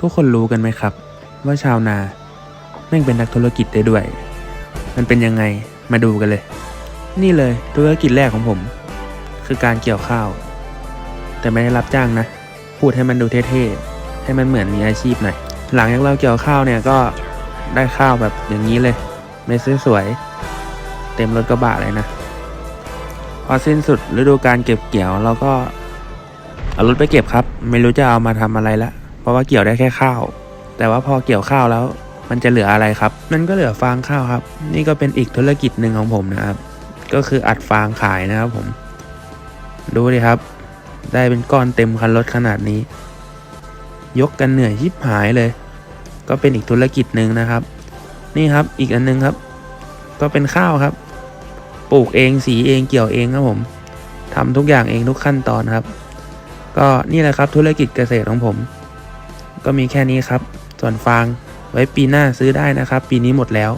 ทุกคนรู้กันไหมครับ ว่าชาวนาแม่งเป็นนักธุรกิจได้ด้วย มันเป็นยังไงมาดูกันเลย นี่เลยธุรกิจแรกของผม คือการเกี่ยวข้าว แต่ไม่ได้รับจ้างนะ พูดให้มันดูเท่ๆให้มันเหมือนมีอาชีพหน่อยหลังจากเราเกี่ยวข้าวเนี่ยก็ได้ข้าวแบบอย่างนี้เลยเม็ดสวย เต็มรถกระบะเลยนะพอสิ้นสุดฤดูการเก็บเกี่ยวเราก็เอารถไปเก็บครับ ไม่รู้จะเอามาทำอะไรละ ราะว่าเกี่ยวได้แค่ข้าว แต่ว่าพอเกี่ยวข้าวแล้ว มันจะเหลืออะไรครับ มันก็เหลือฟางข้าวครับ นี่ก็เป็นอีกธุรกิจหนึ่งของผมนะครับ ก็คืออัดฟางขายนะครับผม ดูดิครับ ได้เป็นก้อนเต็มคันรถขนาดนี้ ยกกันเหนื่อยยิบหายเลย ก็เป็นอีกธุรกิจหนึ่งนะครับ นี่ครับอีกอันนึงครับ ก็เป็นข้าวครับ ปลูกเองสีเองเกี่ยวเองครับผมทำทุกอย่างเองทุกขั้นตอนครับ ก็นี่แหละครับธุรกิจเกษตรของผม ก็มีแค่นี้ครับ ส่วนฟางไว้ปีหน้าซื้อได้นะครับ ปีนี้หมดแล้ว